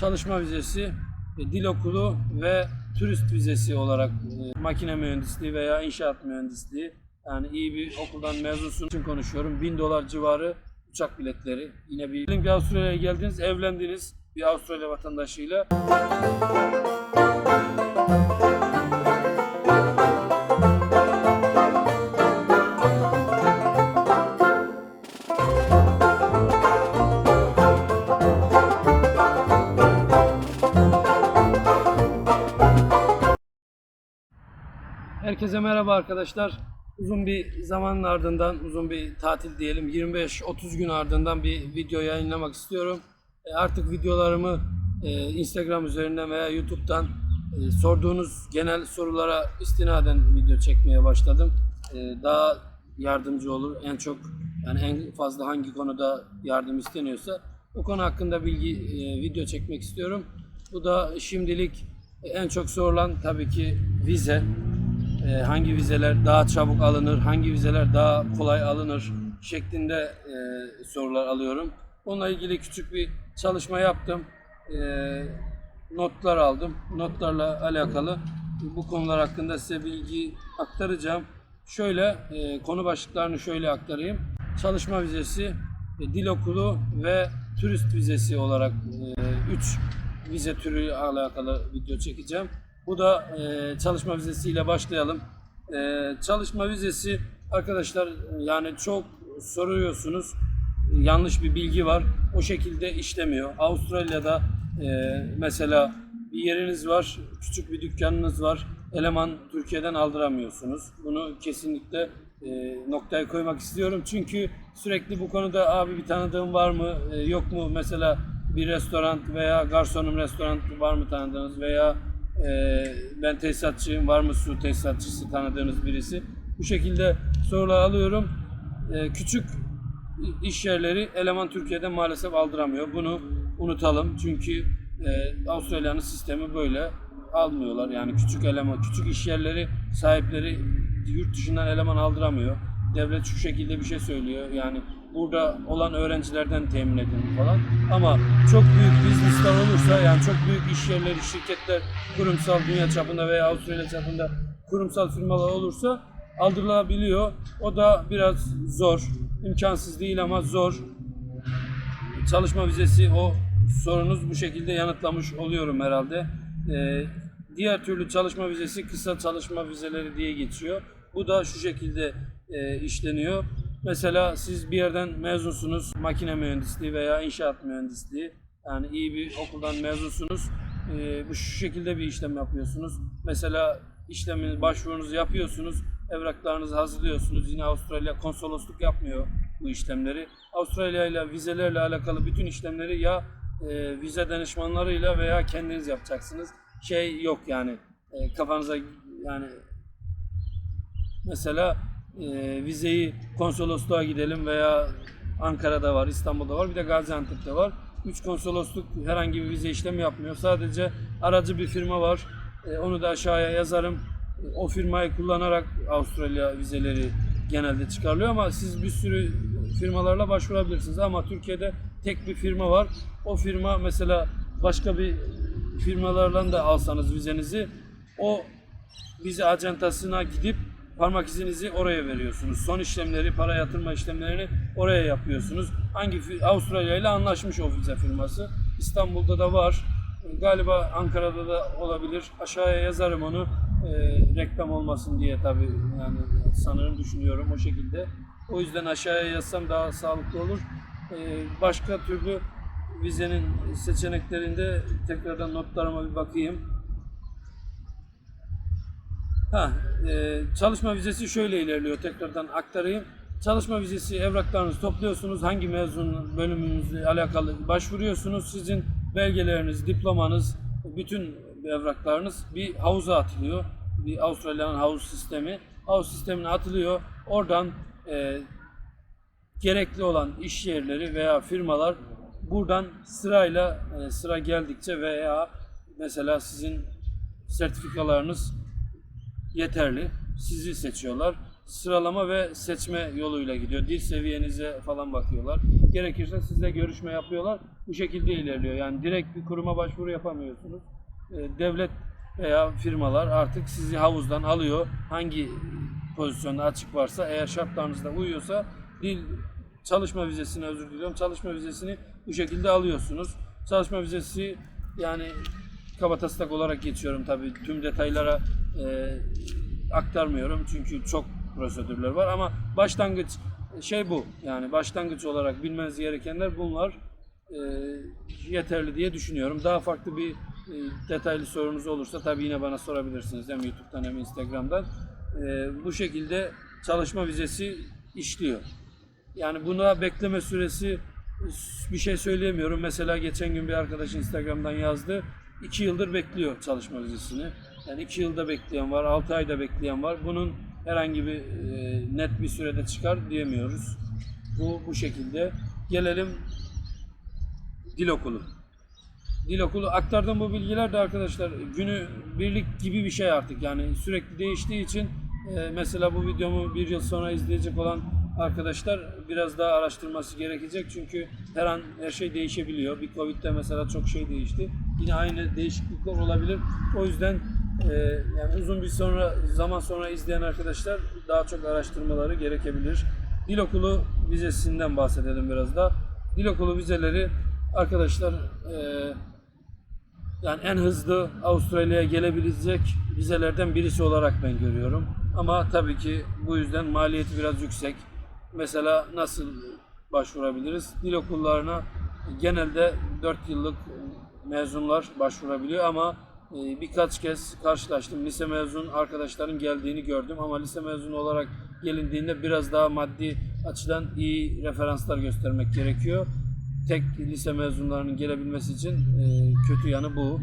çalışma vizesi, e, dil okulu ve turist vizesi olarak e, makine mühendisliği veya inşaat mühendisliği yani iyi bir okuldan mezunsun için konuşuyorum. 1000 dolar civarı uçak biletleri. Yine bir, bir Avustralya'ya geldiniz, evlendiniz bir Avustralya vatandaşıyla. Herkese merhaba arkadaşlar. Uzun bir zamanın ardından, uzun bir tatil diyelim, 25-30 gün ardından bir video yayınlamak istiyorum. E, Artık videolarımı e, Instagram üzerinden veya YouTube'dan e, sorduğunuz genel sorulara istinaden video çekmeye başladım. Daha yardımcı olur. En çok yani en fazla hangi konuda yardım isteniyorsa o konu hakkında bilgi video çekmek istiyorum. Bu da şimdilik en çok sorulan tabii ki vize. Ee, hangi vizeler daha çabuk alınır, hangi vizeler daha kolay alınır şeklinde e, sorular alıyorum. Onunla ilgili küçük bir çalışma yaptım. Ee, notlar aldım. Notlarla alakalı bu konular hakkında size bilgi aktaracağım. Şöyle e, konu başlıklarını şöyle aktarayım. Çalışma vizesi, e, dil okulu ve turist vizesi olarak 3 vize türü alakalı video çekeceğim. Bu da e, çalışma vizesiyle başlayalım. E, çalışma vizesi arkadaşlar yani çok soruyorsunuz. Yanlış bir bilgi var. O şekilde işlemiyor. Avustralya'da e, mesela bir yeriniz var, küçük bir dükkanınız var. Eleman Türkiye'den aldıramıyorsunuz. Bunu kesinlikle e, noktaya koymak istiyorum. Çünkü sürekli bu konuda abi bir tanıdığım var mı, e, yok mu? Mesela bir restoran veya garsonum restoran var mı tanıdığınız veya e, ben tesisatçıyım var mı su tesisatçısı tanıdığınız birisi. Bu şekilde sorular alıyorum. E, küçük iş yerleri eleman Türkiye'den maalesef aldıramıyor. Bunu unutalım. Çünkü e, Avustralya'nın sistemi böyle almıyorlar. Yani küçük eleman, küçük iş yerleri sahipleri yurt dışından eleman aldıramıyor. Devlet şu şekilde bir şey söylüyor. Yani burada olan öğrencilerden temin edin falan. Ama çok büyük biznesler olursa yani çok büyük iş yerleri, şirketler, kurumsal dünya çapında veya Avustralya çapında kurumsal firmalar olursa aldırılabiliyor. O da biraz zor. imkansız değil ama zor. Çalışma vizesi o sorunuz bu şekilde yanıtlamış oluyorum herhalde. Ee, diğer türlü çalışma vizesi kısa çalışma vizeleri diye geçiyor. Bu da şu şekilde e, işleniyor. Mesela siz bir yerden mezunsunuz, makine mühendisliği veya inşaat mühendisliği. Yani iyi bir okuldan mezunsunuz. Ee, bu şu şekilde bir işlem yapıyorsunuz. Mesela işlemini, başvurunuzu yapıyorsunuz. Evraklarınızı hazırlıyorsunuz. Yine Avustralya konsolosluk yapmıyor bu işlemleri. Avustralya ile vizelerle alakalı bütün işlemleri ya e, vize danışmanlarıyla veya kendiniz yapacaksınız. Şey yok yani e, kafanıza yani mesela e, vizeyi konsolosluğa gidelim veya Ankara'da var, İstanbul'da var, bir de Gaziantep'te var. Üç konsolosluk herhangi bir vize işlemi yapmıyor. Sadece aracı bir firma var. E, onu da aşağıya yazarım. O firmayı kullanarak Avustralya vizeleri genelde çıkarılıyor ama siz bir sürü firmalarla başvurabilirsiniz. Ama Türkiye'de tek bir firma var. O firma mesela başka bir firmalarla da alsanız vizenizi o vize acentasına gidip parmak izinizi oraya veriyorsunuz. Son işlemleri, para yatırma işlemlerini oraya yapıyorsunuz. Hangi Avustralya ile anlaşmış o vize firması. İstanbul'da da var. Galiba Ankara'da da olabilir. Aşağıya yazarım onu. Ee, reklam olmasın diye tabii yani sanırım düşünüyorum o şekilde. O yüzden aşağıya yazsam daha sağlıklı olur. Ee, başka türlü vizenin seçeneklerinde tekrardan notlarıma bir bakayım. Ha, e, çalışma vizesi şöyle ilerliyor. Tekrardan aktarayım. Çalışma vizesi evraklarınızı topluyorsunuz. Hangi mezun bölümünüzle alakalı başvuruyorsunuz. Sizin belgeleriniz, diplomanız, bütün evraklarınız bir havuza atılıyor. Bir Avustralya'nın havuz sistemi. Havuz sistemine atılıyor. Oradan e, gerekli olan iş yerleri veya firmalar buradan sırayla e, sıra geldikçe veya mesela sizin sertifikalarınız yeterli. Sizi seçiyorlar. sıralama ve seçme yoluyla gidiyor. Dil seviyenize falan bakıyorlar. Gerekirse sizle görüşme yapıyorlar. Bu şekilde ilerliyor. Yani direkt bir kuruma başvuru yapamıyorsunuz. E, Devlet veya firmalar artık sizi havuzdan alıyor. Hangi pozisyonda açık varsa eğer şartlarınızda uyuyorsa dil çalışma vizesini özür diliyorum. Çalışma vizesini bu şekilde alıyorsunuz. Çalışma vizesi yani kabataslak olarak geçiyorum tabii. Tüm detaylara e, aktarmıyorum çünkü çok prosedürler var ama başlangıç şey bu. Yani başlangıç olarak bilmeniz gerekenler bunlar. E, yeterli diye düşünüyorum. Daha farklı bir e, detaylı sorunuz olursa tabii yine bana sorabilirsiniz hem YouTube'dan hem Instagram'dan. E, bu şekilde çalışma vizesi işliyor. Yani buna bekleme süresi bir şey söyleyemiyorum. Mesela geçen gün bir arkadaş Instagram'dan yazdı. 2 yıldır bekliyor çalışma vizesini. Yani 2 yılda bekleyen var, 6 ayda bekleyen var. Bunun herhangi bir e, net bir sürede çıkar diyemiyoruz. Bu bu şekilde. Gelelim dil okulu. Dil okulu aktardığım bu bilgiler de arkadaşlar günü birlik gibi bir şey artık yani sürekli değiştiği için e, mesela bu videomu bir yıl sonra izleyecek olan arkadaşlar biraz daha araştırması gerekecek çünkü her an her şey değişebiliyor. Bir Covid'de mesela çok şey değişti. Yine aynı değişiklikler olabilir. O yüzden e, yani uzun bir sonra zaman sonra izleyen arkadaşlar daha çok araştırmaları gerekebilir. Dil okulu vizesinden bahsedelim biraz da. Dil okulu vizeleri arkadaşlar e, yani en hızlı Avustralya'ya gelebilecek vizelerden birisi olarak ben görüyorum. Ama tabii ki bu yüzden maliyeti biraz yüksek. Mesela nasıl başvurabiliriz? Dil okullarına genelde 4 yıllık mezunlar başvurabiliyor ama birkaç kez karşılaştım. Lise mezun arkadaşların geldiğini gördüm ama lise mezunu olarak gelindiğinde biraz daha maddi açıdan iyi referanslar göstermek gerekiyor tek lise mezunlarının gelebilmesi için e, kötü yanı bu.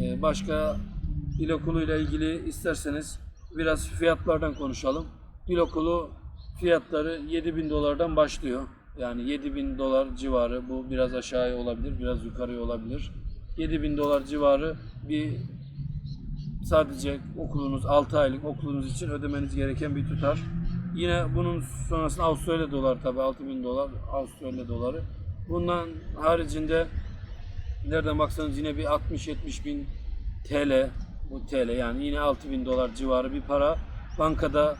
E, başka dil okuluyla ilgili isterseniz biraz fiyatlardan konuşalım. Dil okulu fiyatları 7000 dolardan başlıyor. Yani 7000 dolar civarı bu biraz aşağıya olabilir, biraz yukarıya olabilir. 7000 dolar civarı bir sadece okulunuz 6 aylık okulunuz için ödemeniz gereken bir tutar. Yine bunun sonrasında Avustralya dolar tabi 6000 dolar Avustralya doları. Bundan haricinde nereden baksanız yine bir 60-70 bin TL bu TL yani yine 6 bin dolar civarı bir para bankada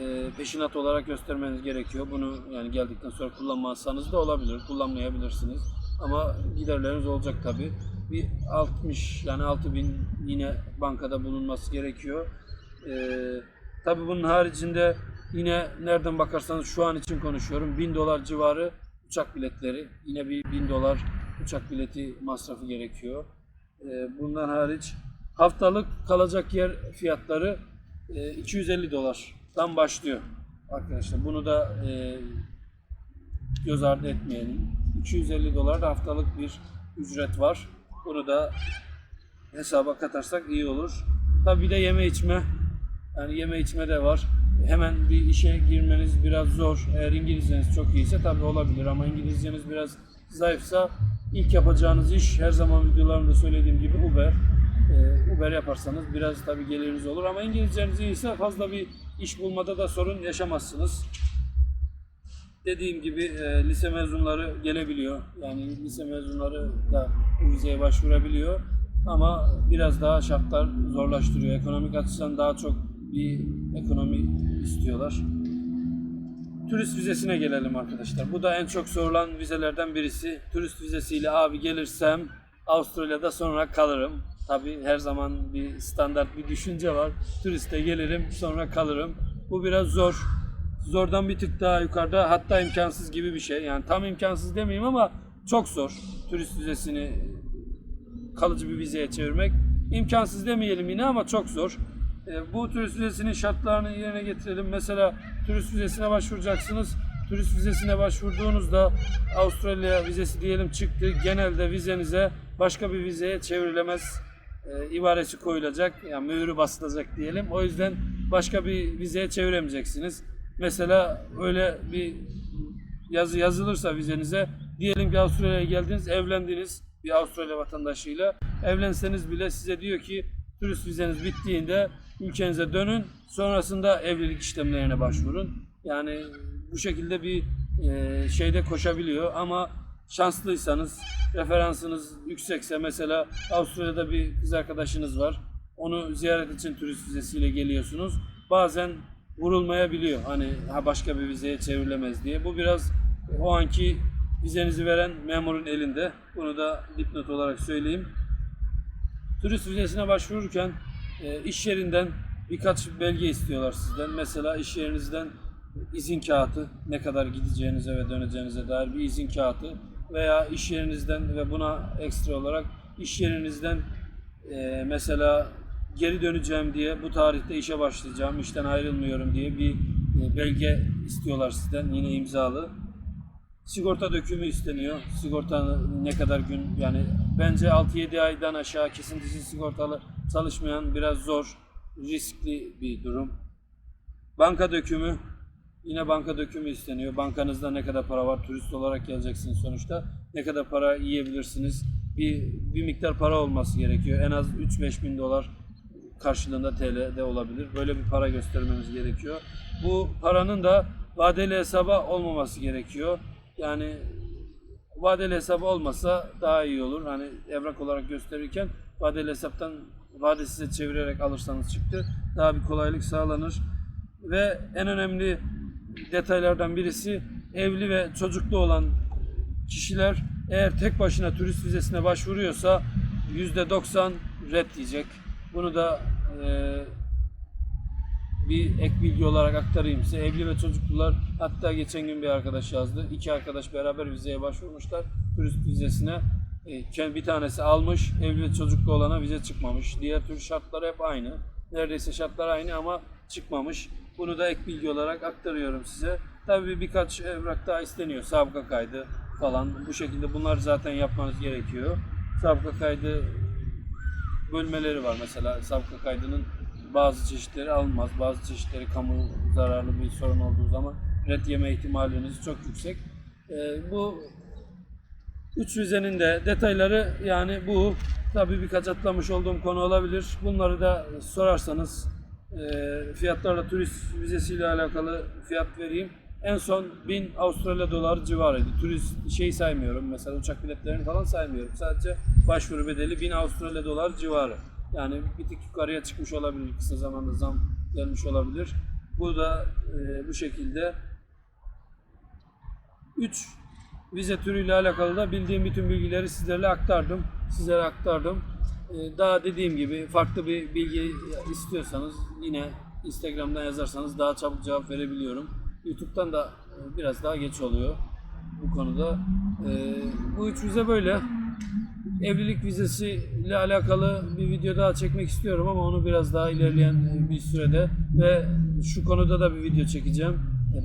e, peşinat olarak göstermeniz gerekiyor. Bunu yani geldikten sonra kullanmazsanız da olabilir. Kullanmayabilirsiniz. Ama giderleriniz olacak tabi. Bir 60 yani 6 bin yine bankada bulunması gerekiyor. E, tabi bunun haricinde yine nereden bakarsanız şu an için konuşuyorum. 1000 dolar civarı uçak biletleri. Yine bir 1000 dolar uçak bileti masrafı gerekiyor. Ee, Bundan hariç haftalık kalacak yer fiyatları e, 250 dolardan başlıyor arkadaşlar. Bunu da e, göz ardı etmeyelim. 250 dolar da haftalık bir ücret var. Bunu da hesaba katarsak iyi olur. Tabi bir de yeme içme. Yani yeme içme de var. Hemen bir işe girmeniz biraz zor. Eğer İngilizceniz çok iyiyse tabi olabilir ama İngilizceniz biraz zayıfsa ilk yapacağınız iş her zaman videolarımda söylediğim gibi Uber. Ee, Uber yaparsanız biraz tabi geliriniz olur ama İngilizceniz iyiyse fazla bir iş bulmada da sorun yaşamazsınız. Dediğim gibi e, lise mezunları gelebiliyor. Yani lise mezunları da bu vizeye başvurabiliyor. Ama biraz daha şartlar zorlaştırıyor. Ekonomik açıdan daha çok bir ekonomi istiyorlar. Turist vizesine gelelim arkadaşlar. Bu da en çok sorulan vizelerden birisi. Turist vizesiyle abi gelirsem Avustralya'da sonra kalırım. Tabi her zaman bir standart bir düşünce var. Turiste gelirim sonra kalırım. Bu biraz zor. Zordan bir tık daha yukarıda hatta imkansız gibi bir şey. Yani tam imkansız demeyeyim ama çok zor. Turist vizesini kalıcı bir vizeye çevirmek. İmkansız demeyelim yine ama çok zor. E, bu turist vizesinin şartlarını yerine getirelim. Mesela turist vizesine başvuracaksınız. Turist vizesine başvurduğunuzda Avustralya vizesi diyelim çıktı. Genelde vizenize başka bir vizeye çevrilemez e, ibaresi koyulacak. Yani mühürü basılacak diyelim. O yüzden başka bir vizeye çeviremeyeceksiniz. Mesela öyle bir yazı yazılırsa vizenize diyelim ki Avustralya'ya geldiniz, evlendiniz bir Avustralya vatandaşıyla. Evlenseniz bile size diyor ki Turist vizeniz bittiğinde ülkenize dönün. Sonrasında evlilik işlemlerine başvurun. Yani bu şekilde bir e, şeyde koşabiliyor ama şanslıysanız referansınız yüksekse mesela Avustralya'da bir kız arkadaşınız var. Onu ziyaret için turist vizesiyle geliyorsunuz. Bazen vurulmayabiliyor. Hani ha başka bir vizeye çevrilemez diye. Bu biraz o anki vizenizi veren memurun elinde. Bunu da dipnot olarak söyleyeyim. Turist vizesine başvururken e, iş yerinden birkaç belge istiyorlar sizden. Mesela iş yerinizden izin kağıdı, ne kadar gideceğinize ve döneceğinize dair bir izin kağıdı veya iş yerinizden ve buna ekstra olarak iş yerinizden e, mesela geri döneceğim diye bu tarihte işe başlayacağım, işten ayrılmıyorum diye bir e, belge istiyorlar sizden yine imzalı. Sigorta dökümü isteniyor. Sigorta ne kadar gün yani bence 6-7 aydan aşağı kesintisiz sigortalı çalışmayan biraz zor, riskli bir durum. Banka dökümü yine banka dökümü isteniyor. Bankanızda ne kadar para var? Turist olarak geleceksiniz sonuçta. Ne kadar para yiyebilirsiniz? Bir, bir miktar para olması gerekiyor. En az 3-5 bin dolar karşılığında TL'de olabilir. Böyle bir para göstermemiz gerekiyor. Bu paranın da vadeli hesaba olmaması gerekiyor. Yani vadeli hesabı olmasa daha iyi olur. Hani evrak olarak gösterirken vadeli hesaptan vadesize çevirerek alırsanız çıktı daha bir kolaylık sağlanır. Ve en önemli detaylardan birisi evli ve çocuklu olan kişiler eğer tek başına turist vizesine başvuruyorsa %90 red diyecek. Bunu da eee bir ek bilgi olarak aktarayım size. Evli ve çocuklular hatta geçen gün bir arkadaş yazdı. İki arkadaş beraber vizeye başvurmuşlar. Turist vizesine. E, bir tanesi almış. Evli ve çocuklu olana vize çıkmamış. Diğer tür şartlar hep aynı. Neredeyse şartlar aynı ama çıkmamış. Bunu da ek bilgi olarak aktarıyorum size. Tabii birkaç evrak daha isteniyor. Sabıka kaydı falan. Bu şekilde bunlar zaten yapmanız gerekiyor. Sabıka kaydı bölmeleri var. Mesela sabıka kaydının bazı çeşitleri alınmaz. Bazı çeşitleri kamu zararlı bir sorun olduğu zaman red yeme ihtimaliniz çok yüksek. Ee, bu üç vizenin de detayları yani bu. Tabii birkaç atlamış olduğum konu olabilir. Bunları da sorarsanız e, fiyatlarla turist vizesiyle alakalı fiyat vereyim. En son 1000 Avustralya doları civarıydı. Turist şey saymıyorum mesela uçak biletlerini falan saymıyorum. Sadece başvuru bedeli 1000 Avustralya dolar civarı. Yani bir tık yukarıya çıkmış olabilir. Kısa zamanda zam gelmiş olabilir. Bu da e, bu şekilde 3 vize türüyle alakalı da bildiğim bütün bilgileri sizlerle aktardım. Sizlere aktardım. E, daha dediğim gibi farklı bir bilgi istiyorsanız yine Instagram'dan yazarsanız daha çabuk cevap verebiliyorum. YouTube'dan da biraz daha geç oluyor bu konuda. E, bu üç vize böyle evlilik vizesi ile alakalı bir video daha çekmek istiyorum ama onu biraz daha ilerleyen bir sürede ve şu konuda da bir video çekeceğim.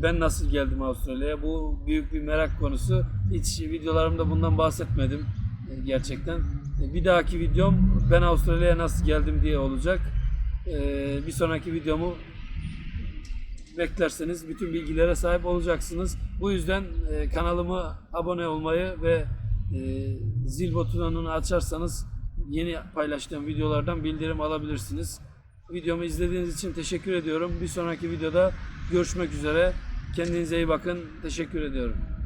Ben nasıl geldim Avustralya'ya? Bu büyük bir merak konusu. Hiç videolarımda bundan bahsetmedim e, gerçekten. Bir dahaki videom ben Avustralya'ya nasıl geldim diye olacak. E, Bir sonraki videomu beklerseniz bütün bilgilere sahip olacaksınız. Bu yüzden e, kanalıma abone olmayı ve e, zil butonunu açarsanız yeni paylaştığım videolardan bildirim alabilirsiniz. Videomu izlediğiniz için teşekkür ediyorum. Bir sonraki videoda görüşmek üzere. Kendinize iyi bakın. Teşekkür ediyorum.